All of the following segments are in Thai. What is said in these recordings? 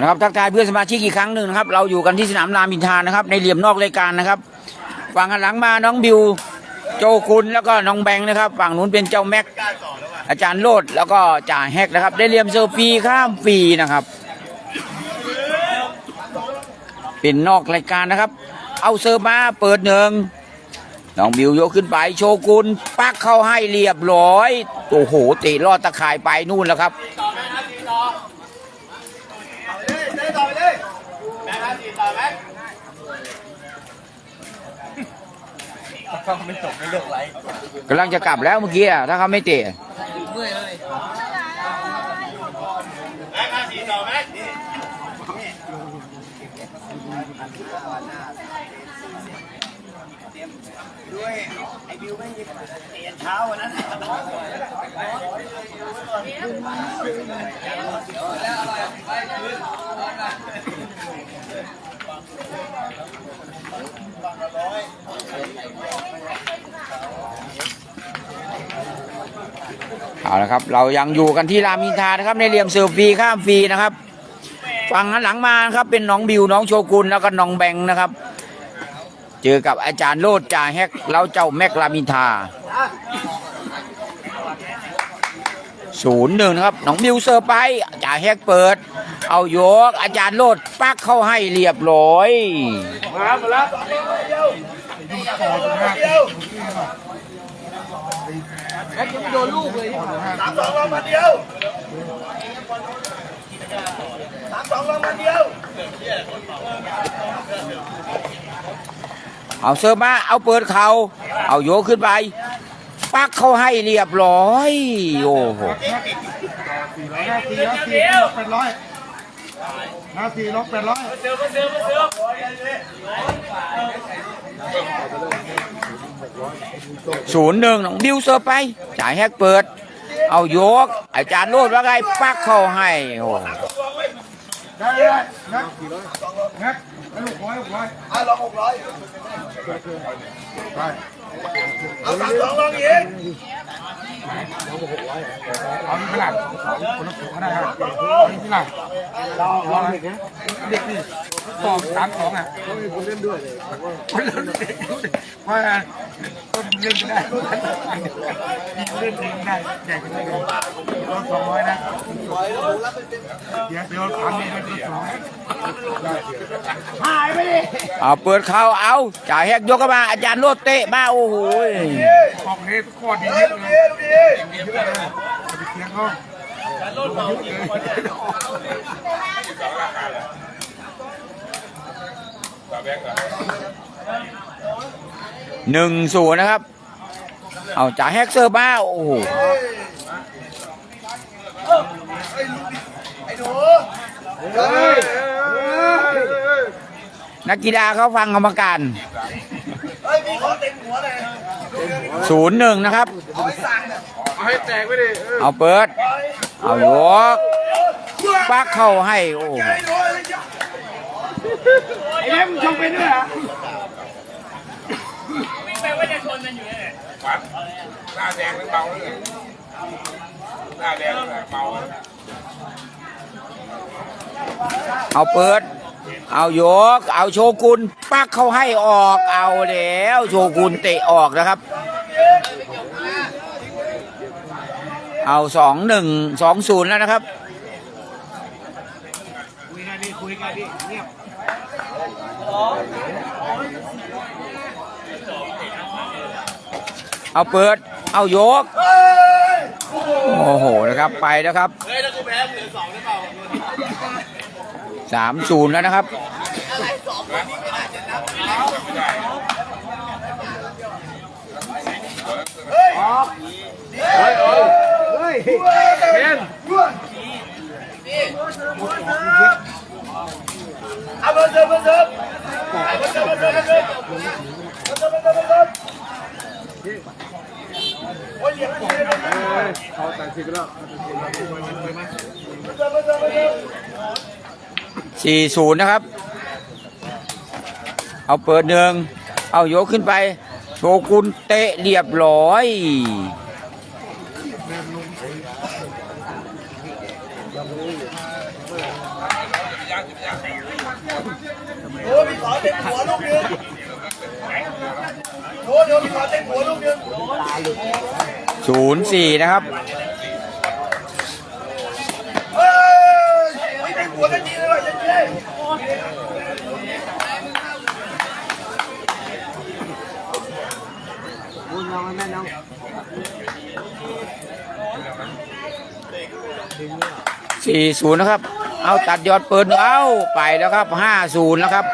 นะครับทักทายเพื่อนสมาชิกอีกครั้งหนึ่งนะครับ เราอยู่กันที่สนามรามอินทานะครับ ในเหลี่ยมนอกรายการนะครับฝั่งหลังมาน้องบิว โจคุณแล้วก็น้องแบงค์นะครับ ฝั่งนู้นเป็นเจ้าแม็ก อาจารย์โลดแล้วก็จ่าแฮกนะครับ ได้เหลี่ยมเซลฟีข้ามฟรีนะครับ เป็นนอกรายการนะครับ เอาเซอร์มาเปิดหนึ่งน้องบิวยกขึ้นไปโชกุนปักเข้าให้เรียบร้อยโอ้โหเตะลอดตะข่ายไปนู่นแล้วครับไม่จบไม่เลิกไลฟ์กำลังจะกลับแล้วเมื่อกี้อะถ้าเขาไม่เตะเมื่อยเลยด้ว อ้บิวไม่ยิงเตะเท้าวันนั้นเอาละครับ เรายังอยู่กันที่รามินทานะครับ ในเหลี่ยมเซอร์ฟรีข้ามฟรีนะครับ ฝั่งหันหลังมาครับเป็นน้องบิวน้องโชกุนแล้วก็น้องแบงค์นะครับ เจอกับอาจารย์โลดจ่าแฮกแล้วเจ้าแม็กรามินทาศูนย์หนึ่งนะครับน้องบิวเซอร์ไปจ่าแฮกเปิด เอาโยก อาจารย์โลดปักเข้าให้เรียบร้อยมามาแล้วแม็กยังโดนลูกเลยสามสองลงมาเดียวสามสองลงมาเดียว เอาเซอร์มา เอาเปิดเขา เอาโยกขึ้นไป ปักเข้าให้เรียบร้อย โอ้โหห้าสี่ห้าสี่ลบแปดร้อยห้าสี่ลบแปดร้อยศูนย์หนึ่งน้องบิวเซอร์ไป จ่ายแฮกเปิด เอาโยก อาจารย์โลดว่าไงปักเข้าให้ โอ้ได้ได้นักนัก ห้ลูกร้อยลูกร้อยอะลองหกร้อยได้เอาสามสองลองอีก เอาที่ขนาดคนละก็ได้ครับเอาที่ขนาดลองลองเด็กนะเด็กนี่สองสามสองอะคนเล่นด้วยคนเล่นเด็กเพราะอะไรก็เล่นไม่ได้เล่นเองได้ใหญ่กันเลยลองสองร้อยนะเดี๋ยวเดี๋ยวทำนี่เป็นสองเอาเปิดเขาเอาจ่ายแฮกยกเข้ามาอาจารย์โลดเตะมาโอ้โหออกนี้ข้อดีเยอะเลยดูดิเยอะเลยจะไปเทียงเขาเยอะเลยหนึ่งศูนย์นะครับ เอาจ่าแฮกเซอร์มาโอ้โหนักกีฬาเขาฟังกรรมการ ฮ้ยมีขอเต็มหัวเลยศูนย์หนึ่งนะครับ เอาให้สั่งเนี่ยเอาให้แตกไปดิเอาเปิด เอาโยกปักเข้าให้ โอ้โหไอ้หนูไอ้ยะไอ้เล่มชงเป็นด้วยเหรอหน้าแดงมันเมาเลยหน้าแดงมันเมาเลยเอาเปิด เอาโยก เอาโชกุนปักเขาให้ออกเอาแล้วโชกุนเตะออกนะครับ เอาสองหนึ่งสองศูนย์แล้วนะครับเอาเปิด เอายก โอ้โหนะครับไปแล้วครับเฮ้ยถ้ากูแพ้เหลือสองได้เปล่า สามศูนย์แล้วนะครับ เขาตัดสินแล้ว สี่ศูนย์นะครับ เอาเปิดหนึ่งเอายกขึ้นไปโชกุนเตะเรียบร้อยโอ้พี่ขอเต็มหัวลูกนึงโอ้เดี๋ยวพี่ขอเต็มหัวลูกนึงศูนย์สี่นะครับ เฮ้ยไม่เต็มหัวกันดีเลยว่ะเจ๊ สี่ศูนย์นะครับ เอาตัดยอดเปิดเอาไปแล้วครับห้าศูนย์แล้วครับ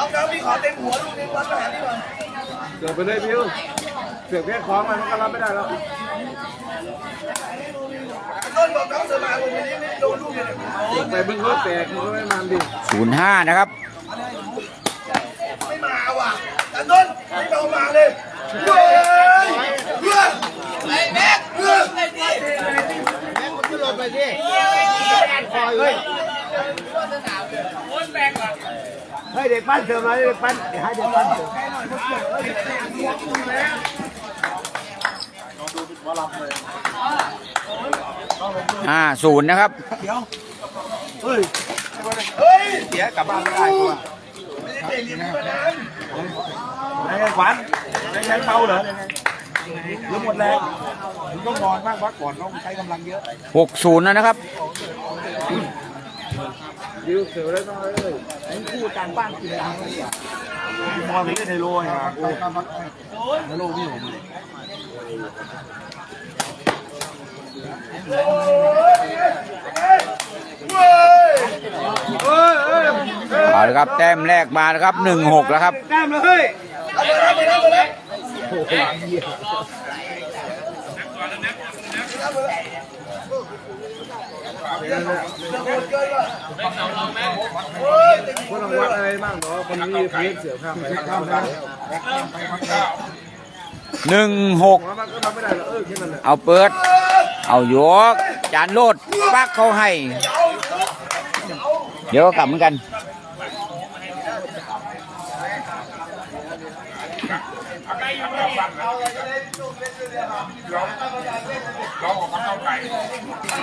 น้องน้องพี่ขอเต็มหัวลูกนึงวัดทหารนี่ก่อนเสือกไปเลยบิวเสือกแค่ของมันก็รับไม่ได้แล้วต้นบอกน้องเสือมาคนนี้โดนลูกเนี่ยไปมึงก็แตกมึงก็ไม่มันดิศูนย์ห้านะครับ ไม่มาว่ะแต่ต้นไม่เอามาเลยเฮ้ยเพื่อนไอ้แม็กเพื่อนไอ้ดิแม็กมันขึ้นรถไปดิคอยเฮ้ยเฮ้ยเด็กปั้นเสือมาเด็กปั้นเดี๋ยวให้เด็กปั้นเสือห้าศูนย์นะครับเฮ้ยเสียกลับบ้านไม่ได้ตัวไม่ได้เตะเหรียญมานั้นไอ้ขวัญไอ้ใช้เตาเหรอหรือหมดแรงมึงต้องนอนบ้างพักก่อนต้องใช้กำลังเยอะหกศูนย์แล้วนะครับ บิวเสือเลยต้องเลยมึงคู่การบ้านกินอะไรมองไปได้ในโลยอะในโลพี่ผมเฮ้ยเฮ้ยเฮ้ยเอาละครับแต้มแรกมานะครับหนึ่งหกแล้วครับแต้มเลยเอาไปแล้ วไปแล้วไปแล้วคนรางวัลอะไรบ้างเนาะคนนี้เพีเสือข้ามไปข้ามไปหนึ่งหกเออแค่นั้นแหละเอาเปิด เอายก จานโลดปักเขาให้ เดี๋ยวก็กลับเหมือนกันเราออกมาเข้าไก่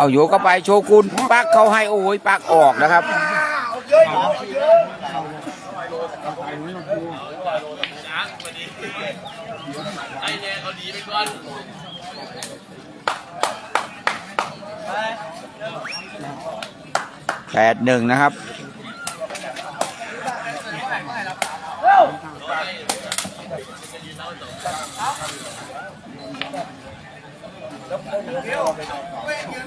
เอาโยกเข้าไปโชกุนปักเขาให้โอ้ยปักออกนะครับแปดหนึ่งนะครับ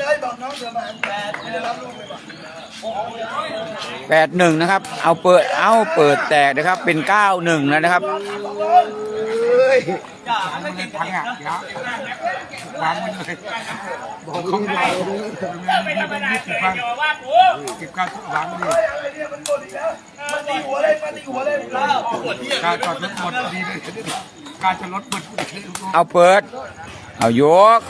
ได้บอกน้องเสือมาแปดไม่ได้รับลูกเลยว่ะแปดหนึ่งนะครับ เอาเปิด เอาเปิดแตกนะครับ เป็นเก้าหนึ่งแล้วนะครับเฮ้ยทั้งอะวางไว้เลยบอกเขาไม่ได้ไม่ธรรมดาเกิดเกี่ยวกับว่ากูเก็บการวางไว้เลยอะไรเนี่ยมันหมดอีกแล้วมาตีหัวเลยมาตีหัวเลยแล้วการจอดรถหมดดีเลย การจอดรถหมดดีเลยเอาเปิด เอายก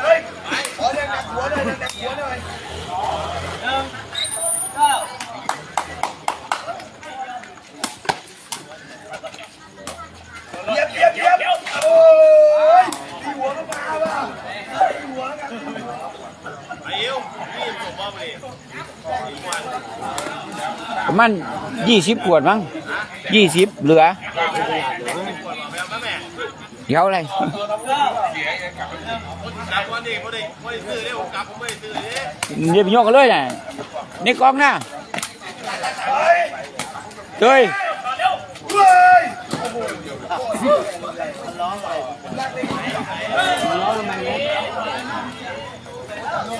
เฮ้ยขอแรงหัวเลยแรงหัวหน่อยเยียบเยียบเยียบโอ้ยตีหัวก็มาว่ะตีหัวกัน ประมาณยี่สิบขวดมั้งยี่สิบเหลือ เดี๋ยวอะไรเดี๋ยวไปโยกกันเลยน่ะนี่กองหน้าเฮ้ยเฮ้ย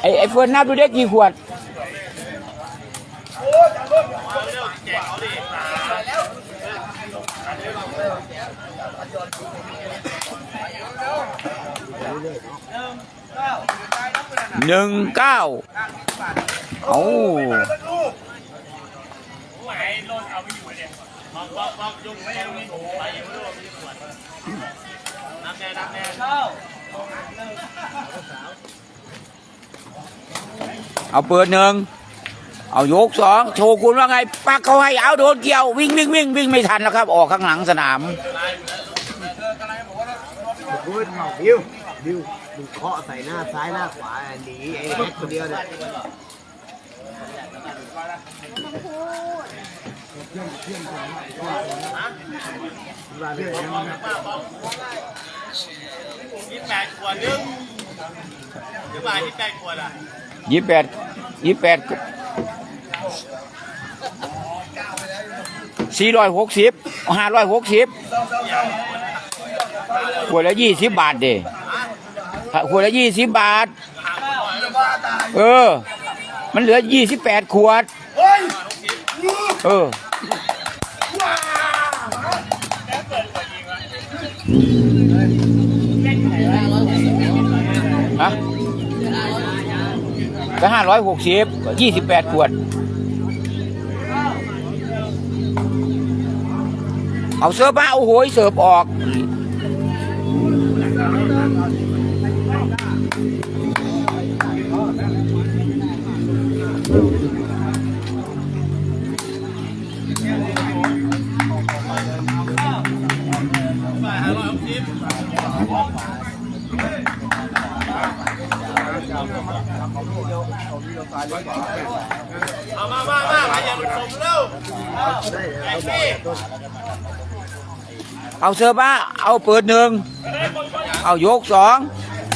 ไอ้ไอ้เฟิร์นนับดูได้กี่ขวด หนึ่งเก้าเอาสักลูกเอาเปิดหนึ่ง เอายกสองโชว์คุณว่าไงปักเขาให้เอาโดนเกี่ยววิ่งวิ่งวิ่งวิ่งไม่ทันแล้วครับ ออกข้างหลังสนามพูดบิวบิวมึงเคาะใส่หน้าซ้ายหน้าขวาหนีไอ้แม็กคนเดียวเนี่ยมาเรื่อยยี่แปดขวดนึงหรือว่ายี่แปดขวดอะยี่แปดยี่แปด สี่ร้อยหกสิบห้าร้อยหกสิบขวดละยี่สิบบาทเด้ขวดละยี่สิบบาท เออ มันเหลือยี่สิบแปดขวด เออฮะก็ห้าร้อยหกสิบยี่สิบแปดขวด เอาเสิร์ฟมาโอ้โหเสิร์ฟออก เอามามามามาอย่าหลุดผมเร็วไอ้พี่ เอาเสิร์ฟมาเอาเปิดหนึ่งเอายกสอง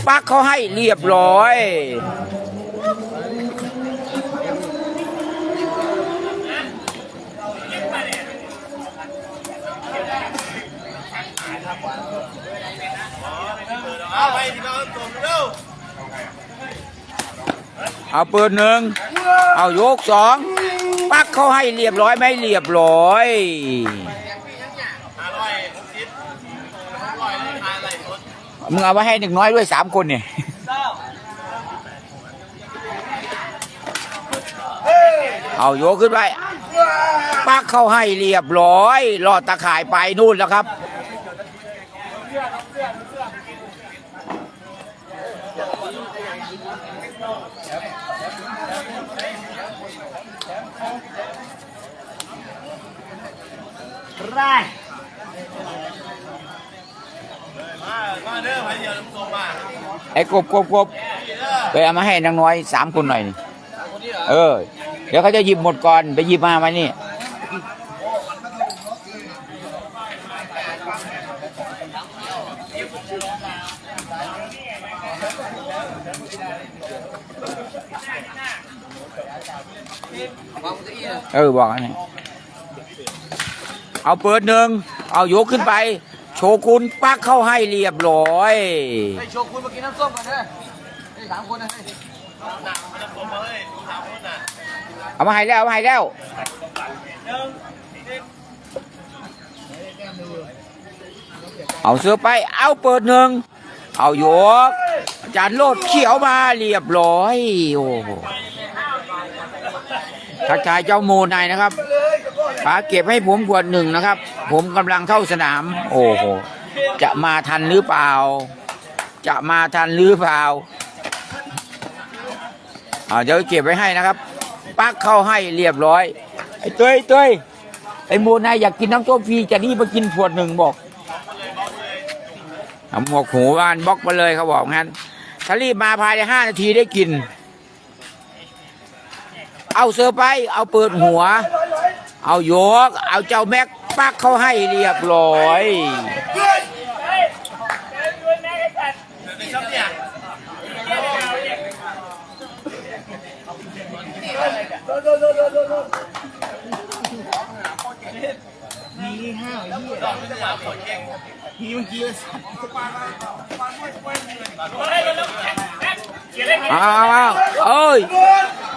ปักเขาให้เรียบร้อยเอาเร็วเอาเปิดหนึ่งเอายกสองปักเขาให้เรียบร้อยไหมเรียบร้อย ห้าร้อยหกสิบร้อยเลยห้าอะไรคน มึงเอาไว้ให้หนึ่งน้อยด้วยสามคนเนี่ยเอาโยขึ้นไปปักเข้าให้เรียบร้อยรอดตะข่ายไปนู่นแล้วครับมามาเด้อไปอย่าหลุดผมมา ไอ้กบกบกบไปเอามาให้นางน้อยสามคนหน่อยนี่เออ เดี๋ยวเขาจะหยิบหมดก่อนไปหยิบมามานี่เออบอกอันนี้เอาเปิดหนึ่งเอายกขึ้นไป โชกุนปักเข้าให้เรียบร้อยไปโชว์คุณมากินน้ำส้มกันเด้อไอ้สามคนนะเฮ้ยหนักมันจะผมมาเฮ้ยสามคนน่ะเอามาให้แล้วเอามาให้แล้ว เอาเสื้อไป เอาเปิดหนึ่ง เอายกอาจารย์โลดเขียวมาเรียบร้อย โอ้โห ทักทายเจ้าโมนายนะครับป๋าเก็บให้ผมขวดหนึ่งนะครับ ผมกำลังเข้าสนาม โอ้โห จะมาทันหรือเปล่า จะมาทันหรือเปล่าเดี๋ยวเก็บไว้ให้นะครับ ปักเข้าให้เรียบร้อย ไอ้เต้ยเต้ยไอ้โมนายอยากกินน้ำส้มฟรีจะรีบมากินขวดหนึ่งบอกเอาหมวกหูบ้านบล็อกมาเลยเขาบอกงั้นถ้ารีบมาภายในห้านาทีได้กิน เอาเซอไป เอาเปิดหัว เอายก เอาเจ้าแม็กปักเขาให้เรียบร้อยเอาเอาเอาเอ้ย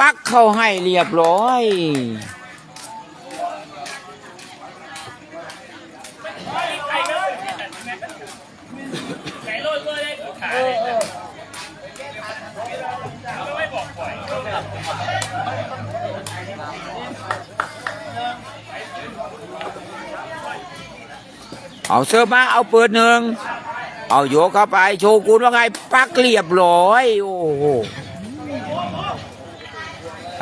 พักเข้าให้เรียบร้อย เอาเสื้อมาเอาเปิดหนึ่ง เอาโยกเข้าไป โชกุนว่าไง ปักเรียบร้อย โอ้โห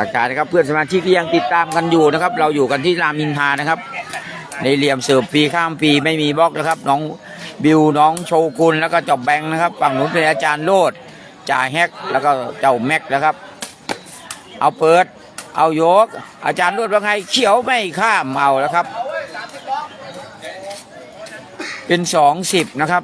อากาศนะครับเพื่อนสมาชิกที่ยังติดตามกันอยู่นะครับ เราอยู่กันที่รามอินทานะครับ ในเหลี่ยมเสิร์ฟฟรีข้ามฟรีไม่มีบล็อกนะครับ น้องบิวน้องโชกุนแล้วก็จ้าแบงค์นะครับฝั่งนู้นเป็นอาจารย์โลดจ่าแฮกแล้วก็เจ้าแม็กนะครับ เอาเปิด เอายก อาจารย์โลดว่าไงเขียวไม่ข้ามเอาแล้วครับ เป็นสองสิบนะครับ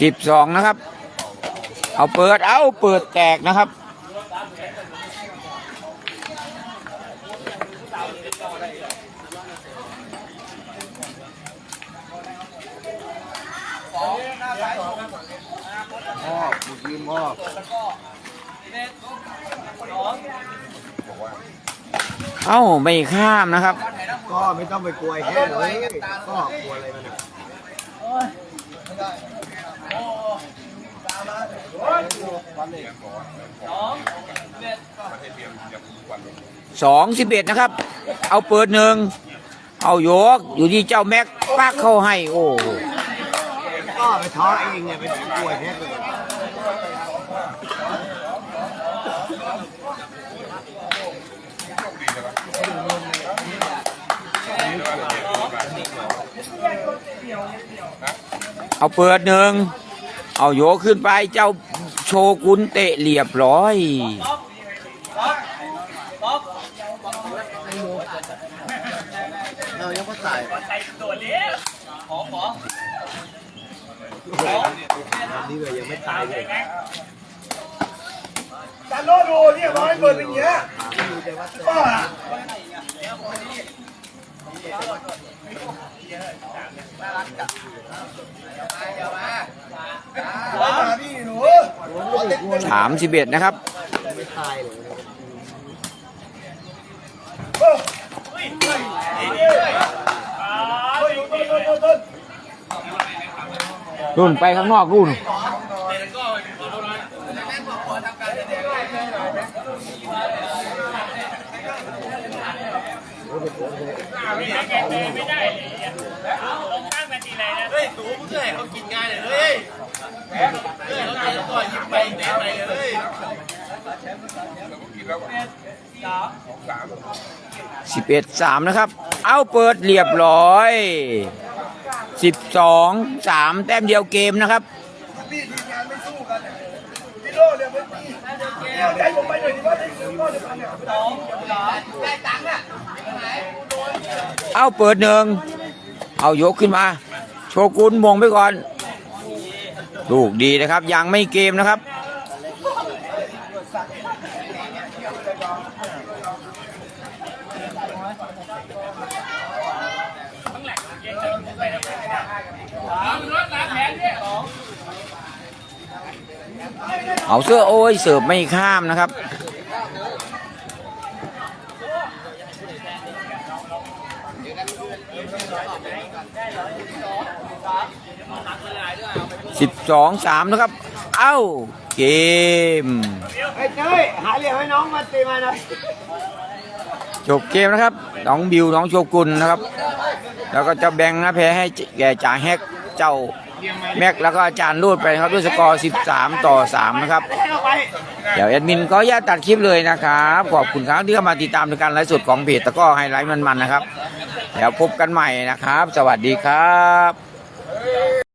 สิบสองนะครับ เอาเปิด เอาเปิดแตกนะครับ มอบเมื่อกี้มอบเอ้าไม่ข้ามนะครับ ก็ไม่ต้องไปกลัวแค่เลยก็กลัวอะไรมันอะ สองสิบเอ็ดนะครับ เอาเปิดหนึ่ง เอายก อยู่ที่เจ้าแม็กปักเข้าให้ โอ้โหก็ไปท้อเองเนี่ยไปกลัวไอ้แค่เลยเอาเปิดหนึ่ง เอาโยกขึ้นไปเจ้า โชกุนเตะเรียบร้อยเรายังไม่ตายนี่เลยยังไม่ตายเลยจันโลดูเนี่ยร้อยเบิร์นอย่างเงี้ยป้ามา สามสิบเอ็ดนะครับรุ่นไม่ตายเลยรุ่นไปข้างนอกรุ่นนะเฮ้ยสูงเพื่อให้เขากินง่ายเลยเฮ้ย สิบเอ็ดสามนะครับ เอาเปิดเรียบร้อยสิบสองสามแต้มเดียวเกมนะครับเอาเดียวกันเนี่ยเอาเปิดหนึ่งเอายกขึ้นมา โชกุนมงไปก่อน ลูกดีนะครับ ยังไม่เกมนะครับ เอาเสื้อโอ้ยเสิร์ฟไม่ข้ามนะครับ สิบสองสามนะครับ เอ้า เกม ไอ้เจ้ยหาเหลี่ยมให้น้องมาตีมาหน่อยจบเกมนะครับ น้องบิว น้องโชกุนนะครับ แล้วก็เจะแบงค์นะแพ้ให้แก่จ่าแฮกเจ้าแม็กแล้วก็อาจารย์รูดไปนะครับด้วยสกอร์ 13 ต่อ 3 นะครับ เดี๋ยวแอดมินก็อย่าตตัดคลิปเลยนะครับ ขอบคุณครับที่เข้ามาติดตามในการไลฟ์สดของเพจตะกร้อไฮไลท์มันๆนะครับ เดี๋ยวพบกันใหม่นะครับ สวัสดีครับ